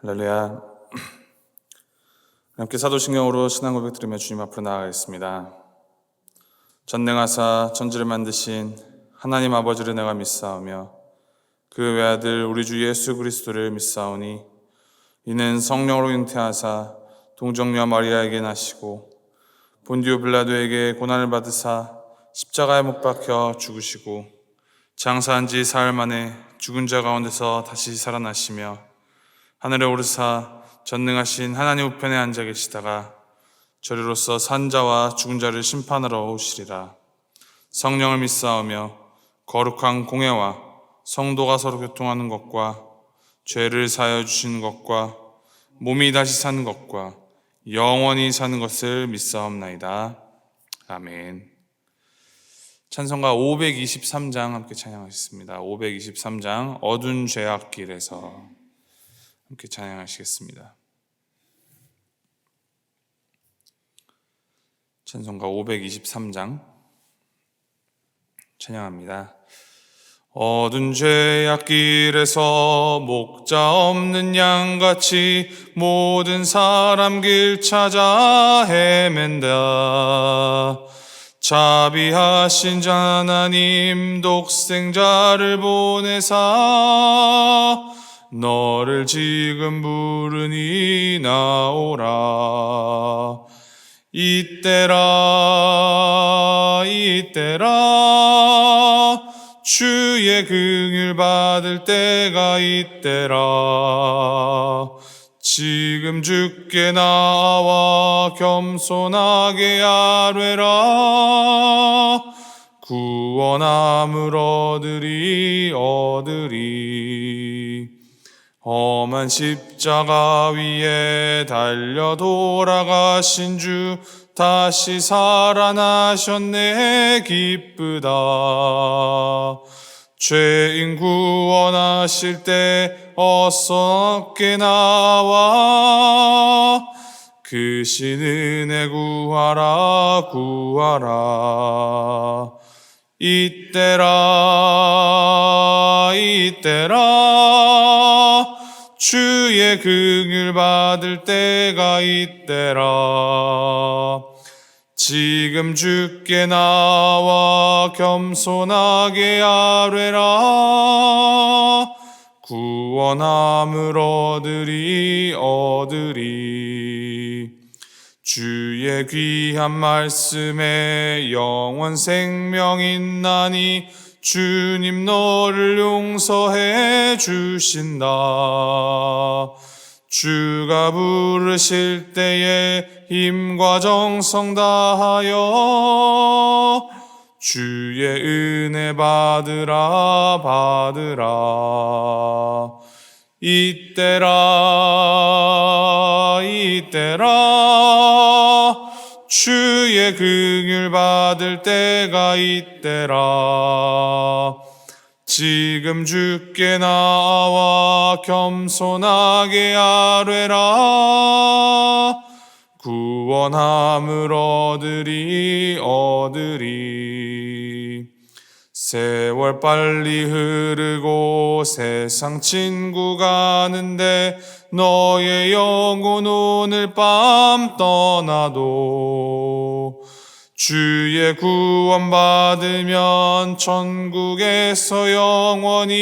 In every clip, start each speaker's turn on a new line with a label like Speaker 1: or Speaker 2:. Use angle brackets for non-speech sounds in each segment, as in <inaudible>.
Speaker 1: 할렐루야. 함께 사도신경으로 신앙 고백 드리며 주님 앞으로 나아가겠습니다. 전능하사 천지를 만드신 하나님 아버지를 내가 믿사오며 그 외아들 우리 주 예수 그리스도를 믿사오니 이는 성령으로 잉태하사 동정녀 마리아에게 나시고 본디오 빌라도에게 고난을 받으사 십자가에 못 박혀 죽으시고 장사한 지 사흘 만에 죽은 자 가운데서 다시 살아나시며 하늘에 오르사 전능하신 하나님 우편에 앉아 계시다가 저리로서 산자와 죽은 자를 심판하러 오시리라. 성령을 믿사오며 거룩한 공예와 성도가 서로 교통하는 것과 죄를 사하여 주시는 것과 몸이 다시 사는 것과 영원히 사는 것을 믿사옵나이다. 아멘. 찬송가 523장 함께 찬양하겠습니다. 523장 어두운 죄악길에서 함께 찬양하시겠습니다. 찬송가 523장 찬양합니다. 어두운 죄악 길에서 목자 없는 양같이 모든 사람 길 찾아 헤맨다. 자비하신 하나님 독생자를 보내사 너를 지금 부르니 나오라. 이때라 이때라. 주의 긍휼 받을 때가 이때라. 지금 주께 나와 겸손하게 아뢰라. 구원함을 얻으리 얻으리 험한 십자가 위에 달려 돌아가신 주 다시 살아나셨네. 기쁘다. 죄인 구원하실 때 어서 얻게 나와. 그 신 은혜 구하라 구하라. 이때라 이때라 주의 긍휼 받을 때가 이때라. 지금 주께 나와 겸손하게 아뢰라. 구원함을 얻으리 얻으리. 주의 귀한 말씀에 영원 생명 있나니 주님 너를 용서해 주신다. 주가 부르실 때에 힘과 정성 다하여 주의 은혜 받으라 받으라 이때라 이때라 주의 긍휼 받을 때가 이때라. 지금 주께 나와 겸손하게 아뢰라. 구원함을 얻으리 얻으리 세월 빨리 흐르고 세상 친구 가는데 너의 영혼 오늘 밤 떠나도 주의 구원 받으면 천국에서 영원히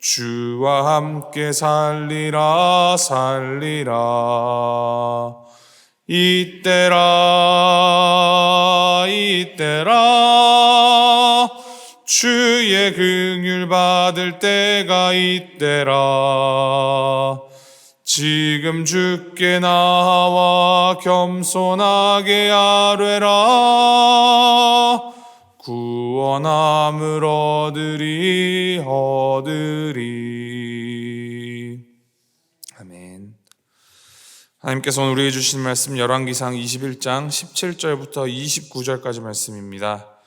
Speaker 1: 주와 함께 살리라 살리라 이때라 이때라. 주의 긍휼 받을 때가 이때라. 지금 주께 나와 겸손하게 아뢰라. 구원함을 얻으리 얻으리 아멘 하나님께서 오늘 우리에게 주신 말씀 열왕기상 21장 17절부터 29절까지 말씀입니다.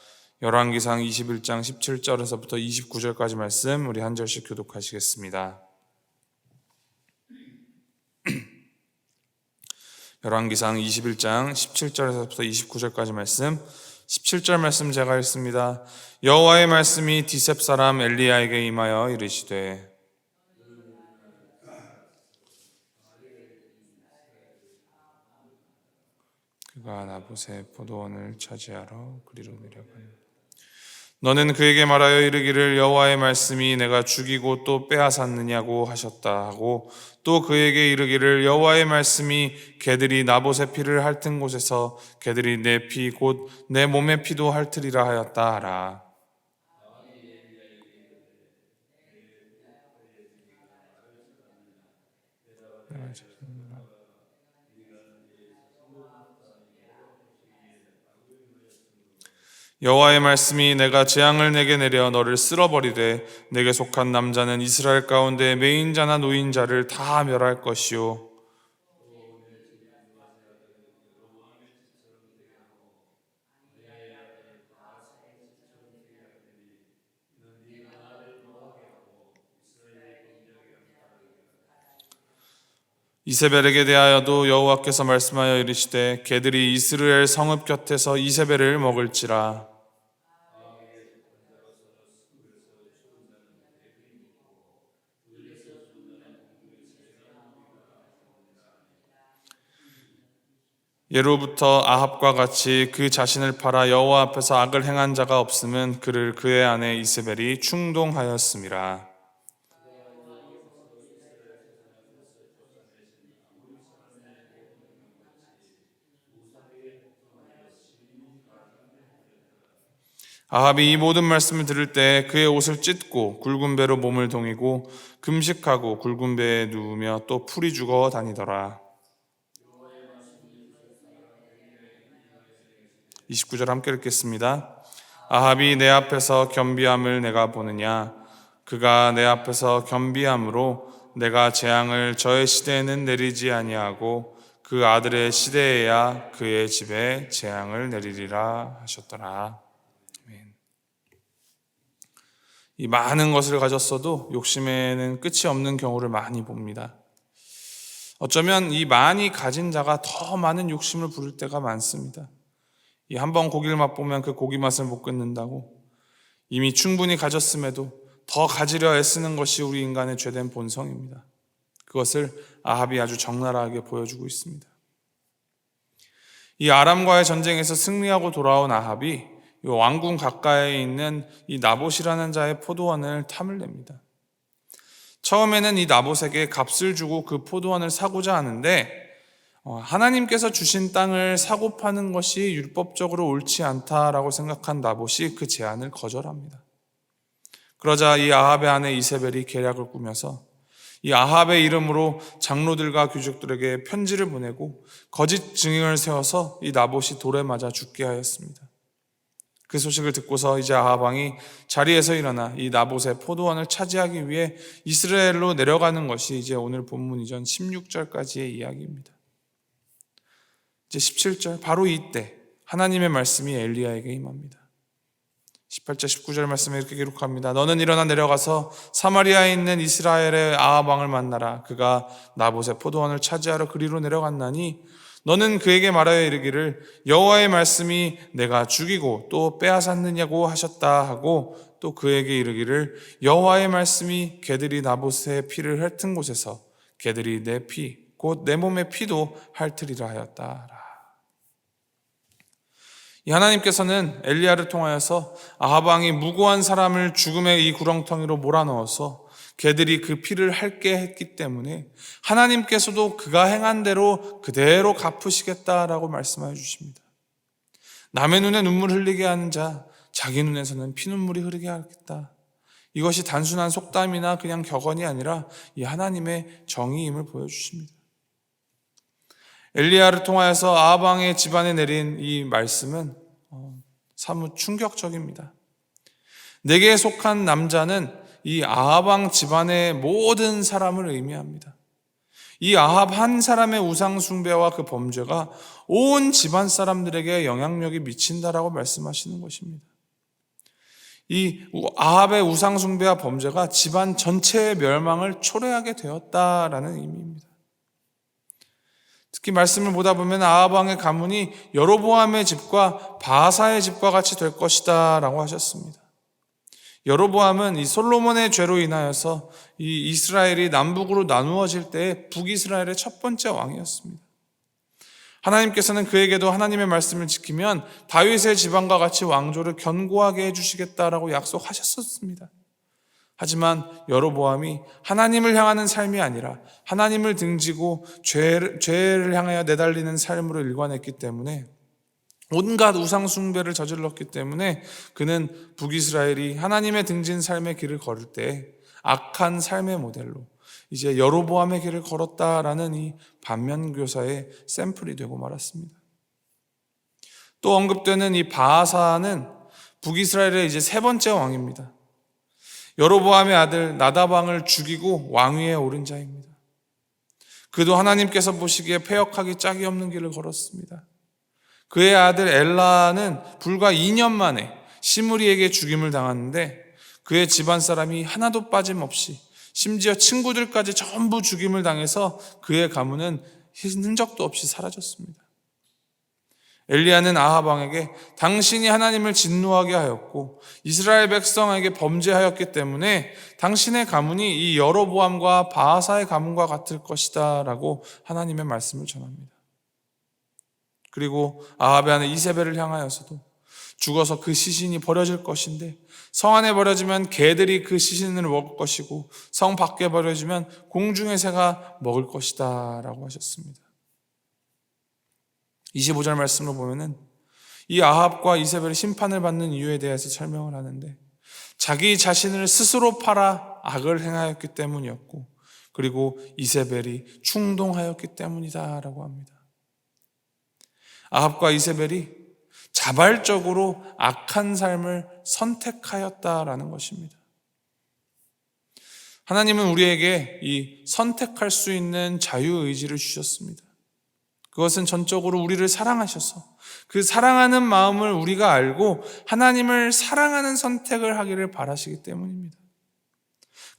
Speaker 1: 열왕기상 21장 17절에서부터 29절까지 말씀 우리 한 절씩 교독하시겠습니다. <clears throat> 열왕기상 21장 17절에서부터 29절까지 말씀 17절 말씀 제가 읽습니다. 여호와의 말씀이 디셉 사람 엘리야에게 임하여 이르시되 그가 나봇의 포도원을 차지하러 그리로 내려가니 너는 그에게 말하여 이르기를 여호와의 말씀이 내가 죽이고 또 빼앗았느냐고 하셨다 하고 또 그에게 이르기를 여호와의 말씀이 개들이 나봇의 피를 핥은 곳에서 개들이 내 피 곧 내 몸의 피도 핥으리라 하였다 하라 여호와의 말씀이 내가 재앙을 내게 내려 너를 쓸어버리되 내게 속한 남자는 이스라엘 가운데 매인자나 노인자를 다 멸할 것이요. 이세벨에게 대하여도 여호와께서 말씀하여 이르시되 개들이 이스라엘 성읍 곁에서 이세벨을 먹을지라 예로부터 아합과 같이 그 자신을 팔아 여호와 앞에서 악을 행한 자가 없음은 그를 그의 아내 이세벨이 충동하였음이라. 아합이 이 모든 말씀을 들을 때 그의 옷을 찢고 굵은 배로 몸을 동이고 금식하고 굵은 배에 누우며 또 풀이 죽어 다니더라. 29절 함께 읽겠습니다. 아합이 내 앞에서 겸비함을 내가 보느냐 그가 내 앞에서 겸비함으로 내가 재앙을 저의 시대에는 내리지 아니하고 그 아들의 시대에야 그의 집에 재앙을 내리리라 하셨더라. 이 많은 것을 가졌어도 욕심에는 끝이 없는 경우를 많이 봅니다. 어쩌면 이 많이 가진 자가 더 많은 욕심을 부릴 때가 많습니다. 이 한 번 고기를 맛보면 그 고기 맛을 못 끊는다고 이미 충분히 가졌음에도 더 가지려 애쓰는 것이 우리 인간의 죄된 본성입니다. 그것을 아합이 아주 적나라하게 보여주고 있습니다. 이 아람과의 전쟁에서 승리하고 돌아온 아합이 이 왕궁 가까이에 있는 이 나봇이라는 자의 포도원을 탐을 냅니다. 처음에는 이 나봇에게 값을 주고 그 포도원을 사고자 하는데 어, 하나님께서 주신 땅을 사고 파는 것이 율법적으로 옳지 않다라고 생각한 나봇이 그 제안을 거절합니다. 그러자 이 아합의 아내 이세벨이 계략을 꾸며서 이 아합의 이름으로 장로들과 귀족들에게 편지를 보내고 거짓 증인을 세워서 이 나봇이 돌에 맞아 죽게 하였습니다. 그 소식을 듣고서 이제 아합 왕이 자리에서 일어나 이 나봇의 포도원을 차지하기 위해 이스라엘로 내려가는 것이 이제 오늘 본문 이전 16절까지의 이야기입니다. 이제 17절 바로 이때 하나님의 말씀이 엘리야에게 임합니다. 18절 19절 말씀에 이렇게 기록합니다. 너는 일어나 내려가서 사마리아에 있는 이스라엘의 아합 왕을 만나라. 그가 나봇의 포도원을 차지하러 그리로 내려갔나니 너는 그에게 말하여 이르기를 여호와의 말씀이 내가 죽이고 또 빼앗았느냐고 하셨다 하고 또 그에게 이르기를 여호와의 말씀이 개들이 나봇의 피를 핥은 곳에서 개들이 내 피 곧 내 몸의 피도 핥으리라 하였다. 이 하나님께서는 엘리야를 통하여서 아합 왕이 무고한 사람을 죽음의 이 구렁텅이로 몰아넣어서 개들이 그 피를 핥게 했기 때문에 하나님께서도 그가 행한 대로 그대로 갚으시겠다라고 말씀해 주십니다. 남의 눈에 눈물 흘리게 하는 자, 자기 눈에서는 피눈물이 흐르게 하겠다. 이것이 단순한 속담이나 그냥 격언이 아니라 이 하나님의 정의임을 보여주십니다. 엘리야를 통하여서 아방의 집안에 내린 이 말씀은 어, 사뭇 충격적입니다. 내게 속한 남자는 이 아합왕 집안의 모든 사람을 의미합니다. 이 아합 한 사람의 우상 숭배와 그 범죄가 온 집안 사람들에게 영향력이 미친다라고 말씀하시는 것입니다. 이 아합의 우상 숭배와 범죄가 집안 전체의 멸망을 초래하게 되었다라는 의미입니다. 특히 말씀을 보다 보면 아합 왕의 가문이 여로보암의 집과 바사의 집과 같이 될 것이다 라고 하셨습니다. 여로보암은 이 솔로몬의 죄로 인하여서 이 이스라엘이 남북으로 나누어질 때 북이스라엘의 첫 번째 왕이었습니다. 하나님께서는 그에게도 하나님의 말씀을 지키면 다윗의 지방과 같이 왕조를 견고하게 해주시겠다라고 약속하셨었습니다. 하지만 여로보암이 하나님을 향하는 삶이 아니라 하나님을 등지고 죄를, 죄를 향하여 내달리는 삶으로 일관했기 때문에 온갖 우상숭배를 저질렀기 때문에 그는 북이스라엘이 하나님의 등진 삶의 길을 걸을 때 악한 삶의 모델로 이제 여로보암의 길을 걸었다라는 이 반면교사의 샘플이 되고 말았습니다. 또 언급되는 이 바하사는 북이스라엘의 이제 세 번째 왕입니다. 여로보암의 아들 나다방을 죽이고 왕위에 오른 자입니다. 그도 하나님께서 보시기에 폐역하기 짝이 없는 길을 걸었습니다. 그의 아들 엘라는 불과 2년 만에 시므리에게 죽임을 당하는데 그의 집안 사람이 하나도 빠짐없이 심지어 친구들까지 전부 죽임을 당해서 그의 가문은 흔적도 없이 사라졌습니다. 엘리야는 아하방에게 당신이 하나님을 진노하게 하였고 이스라엘 백성에게 범죄하였기 때문에 당신의 가문이 이 여로보암과 바하사의 가문과 같을 것이다라고 하나님의 말씀을 전합니다. 그리고 아합의 아내 이세벨을 향하여서도 죽어서 그 시신이 버려질 것인데 성 안에 버려지면 개들이 그 시신을 먹을 것이고 성 밖에 버려지면 공중의 새가 먹을 것이다라고 하셨습니다. 25절 말씀으로 보면은 이 아합과 이세벨이 심판을 받는 이유에 대해서 설명을 하는데 자기 자신을 스스로 팔아 악을 행하였기 때문이었고 그리고 이세벨이 충동하였기 때문이다라고 합니다. 아합과 이세벨이 자발적으로 악한 삶을 선택하였다라는 것입니다. 하나님은 우리에게 이 선택할 수 있는 자유의지를 주셨습니다. 그것은 전적으로 우리를 사랑하셔서 그 사랑하는 마음을 우리가 알고 하나님을 사랑하는 선택을 하기를 바라시기 때문입니다.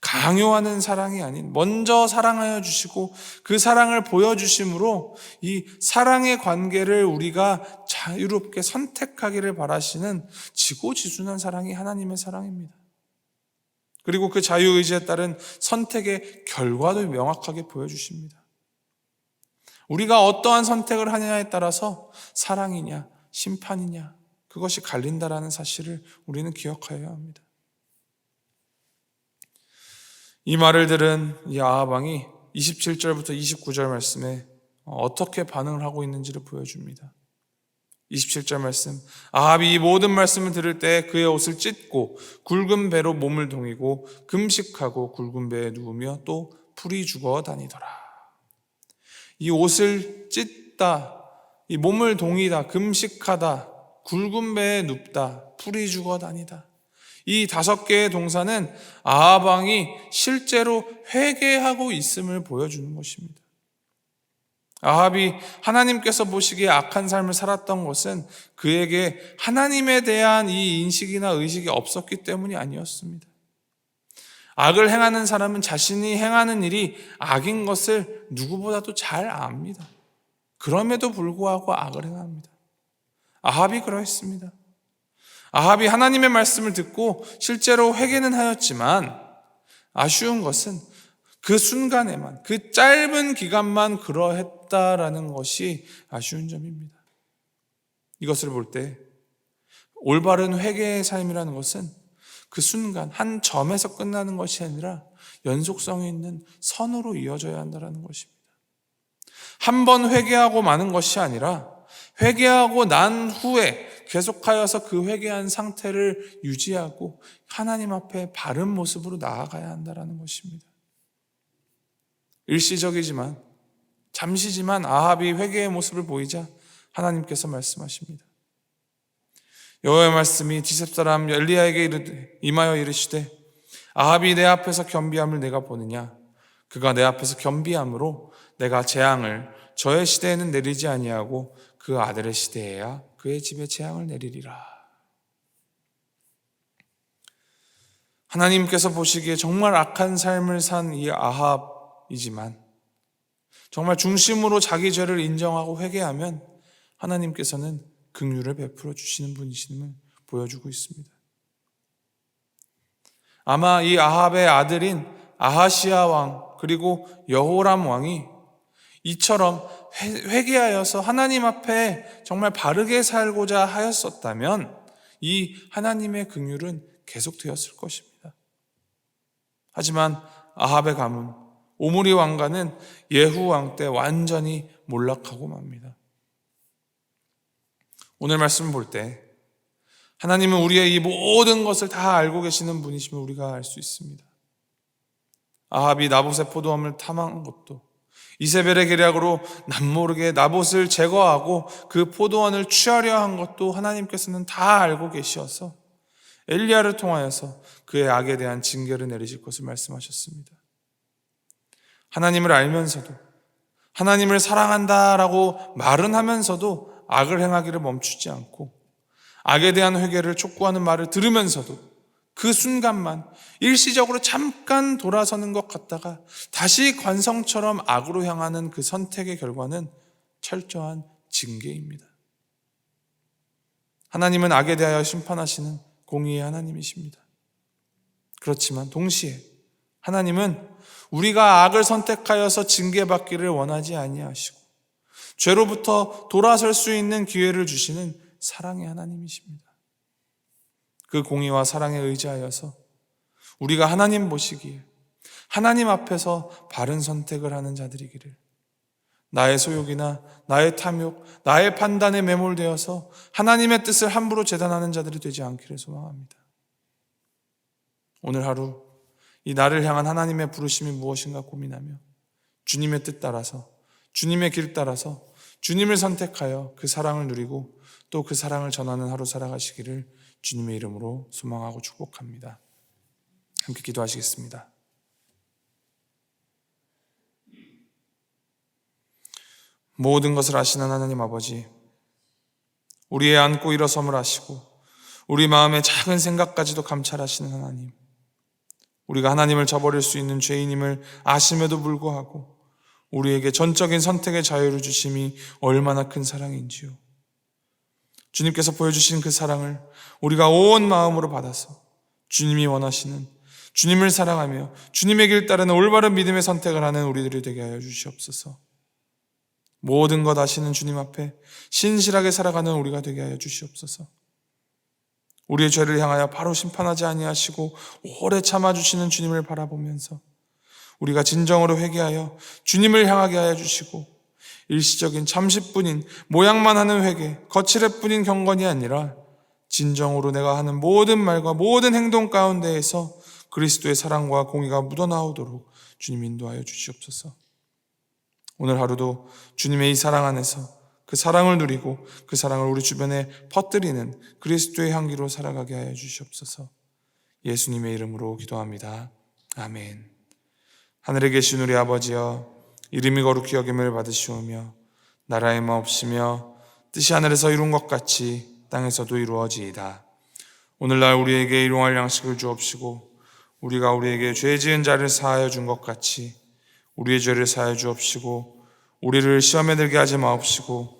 Speaker 1: 강요하는 사랑이 아닌 먼저 사랑하여 주시고 그 사랑을 보여주심으로 이 사랑의 관계를 우리가 자유롭게 선택하기를 바라시는 지고지순한 사랑이 하나님의 사랑입니다. 그리고 그 자유의지에 따른 선택의 결과도 명확하게 보여주십니다. 우리가 어떠한 선택을 하느냐에 따라서 사랑이냐, 심판이냐, 그것이 갈린다라는 사실을 우리는 기억하여야 합니다. 이 말을 들은 이 아하방이 27절부터 29절 말씀에 어떻게 반응을 하고 있는지를 보여줍니다. 27절 말씀. 아합이 이 모든 말씀을 들을 때 그의 옷을 찢고 굵은 배로 몸을 동이고 금식하고 굵은 배에 누우며 또 풀이 죽어 다니더라. 이 옷을 찢다, 이 몸을 동이다, 금식하다, 굵은 배에 눕다, 풀이 죽어 다니다. 이 다섯 개의 동사는 아하방이 실제로 회개하고 있음을 보여주는 것입니다. 아합이 하나님께서 보시기에 악한 삶을 살았던 것은 그에게 하나님에 대한 이 인식이나 의식이 없었기 때문이 아니었습니다. 악을 행하는 사람은 자신이 행하는 일이 악인 것을 누구보다도 잘 압니다. 그럼에도 불구하고 악을 행합니다. 아합이 그러했습니다. 아합이 하나님의 말씀을 듣고 실제로 회개는 하였지만 아쉬운 것은 그 순간에만, 그 짧은 기간만 그러했다라는 것이 아쉬운 점입니다. 이것을 볼 때 올바른 회개의 삶이라는 것은 그 순간 한 점에서 끝나는 것이 아니라 연속성이 있는 선으로 이어져야 한다는 것입니다. 한 번 회개하고 마는 것이 아니라 회개하고 난 후에 계속하여서 그 회개한 상태를 유지하고 하나님 앞에 바른 모습으로 나아가야 한다는 것입니다. 일시적이지만 잠시지만 아합이 회개의 모습을 보이자 하나님께서 말씀하십니다. 여호와의 말씀이 디셉 사람 엘리야에게 임하여 이르시되 아합이 내 앞에서 겸비함을 내가 보느냐 그가 내 앞에서 겸비함으로 내가 재앙을 저의 시대에는 내리지 아니하고 그 아들의 시대에야 그의 집에 재앙을 내리리라. 하나님께서 보시기에 정말 악한 삶을 산 이 아합이지만 정말 중심으로 자기 죄를 인정하고 회개하면 하나님께서는 긍휼을 베풀어 주시는 분이심을 보여주고 있습니다. 아마 이 아합의 아들인 아하시아 왕 그리고 여호람 왕이 이처럼 회- 회개하여서 하나님 앞에 정말 바르게 살고자 하였었다면 이 하나님의 긍휼은 계속되었을 것입니다. 하지만 아합의 가문 오므리 왕가는 예후 왕 때 완전히 몰락하고 맙니다. 오늘 말씀 볼 때 하나님은 우리의 이 모든 것을 다 알고 계시는 분이심을 우리가 알 수 있습니다. 아합이 나봇의 포도원을 탐한 것도 이세벨의 계략으로 남모르게 나봇을 제거하고 그 포도원을 취하려 한 것도 하나님께서는 다 알고 계시어서 엘리야를 통하여서 그의 악에 대한 징계를 내리실 것을 말씀하셨습니다. 하나님을 알면서도 하나님을 사랑한다라고 말은 하면서도 악을 행하기를 멈추지 않고 악에 대한 회개를 촉구하는 말을 들으면서도 그 순간만 일시적으로 잠깐 돌아서는 것 같다가 다시 관성처럼 악으로 향하는 그 선택의 결과는 철저한 징계입니다. 하나님은 악에 대하여 심판하시는 공의의 하나님이십니다. 그렇지만 동시에 하나님은 우리가 악을 선택하여서 징계받기를 원하지 아니하시고 죄로부터 돌아설 수 있는 기회를 주시는 사랑의 하나님이십니다. 그 공의와 사랑에 의지하여서 우리가 하나님 보시기에 하나님 앞에서 바른 선택을 하는 자들이기를 나의 소욕이나 나의 탐욕, 나의 판단에 매몰되어서 하나님의 뜻을 함부로 재단하는 자들이 되지 않기를 소망합니다. 오늘 하루 이 나를 향한 하나님의 부르심이 무엇인가 고민하며 주님의 뜻 따라서 주님의 길 따라서 주님을 선택하여 그 사랑을 누리고 또 그 사랑을 전하는 하루 살아가시기를 주님의 이름으로 소망하고 축복합니다. 함께 기도하시겠습니다. 모든 것을 아시는 하나님 아버지, 우리의 안고 일어섬을 아시고 우리 마음의 작은 생각까지도 감찰하시는 하나님, 우리가 하나님을 저버릴 수 있는 죄인임을 아심에도 불구하고 우리에게 전적인 선택의 자유를 주심이 얼마나 큰 사랑인지요. 주님께서 보여주신 그 사랑을 우리가 온 마음으로 받아서 주님이 원하시는 주님을 사랑하며 주님의 길 따르는 올바른 믿음의 선택을 하는 우리들이 되게 하여 주시옵소서. 모든 것 아시는 주님 앞에 신실하게 살아가는 우리가 되게 하여 주시옵소서. 우리의 죄를 향하여 바로 심판하지 아니하시고 오래 참아 주시는 주님을 바라보면서 우리가 진정으로 회개하여 주님을 향하게 하여 주시고 일시적인 잠시뿐인 모양만 하는 회개, 거칠애뿐인 경건이 아니라 진정으로 내가 하는 모든 말과 모든 행동 가운데에서 그리스도의 사랑과 공의가 묻어나오도록 주님 인도하여 주시옵소서. 오늘 하루도 주님의 이 사랑 안에서 그 사랑을 누리고 그 사랑을 우리 주변에 퍼뜨리는 그리스도의 향기로 살아가게 하여 주시옵소서. 예수님의 이름으로 기도합니다. 아멘. 하늘에 계신 우리 아버지여 이름이 거룩히 여김을 받으시오며 나라의 마옵시며 뜻이 하늘에서 이룬 것 같이 땅에서도 이루어지이다. 오늘날 우리에게 일용할 양식을 주옵시고 우리가 우리에게 죄 지은 자를 사하여 준 것 같이 우리의 죄를 사하여 주옵시고 우리를 시험에 들게 하지 마옵시고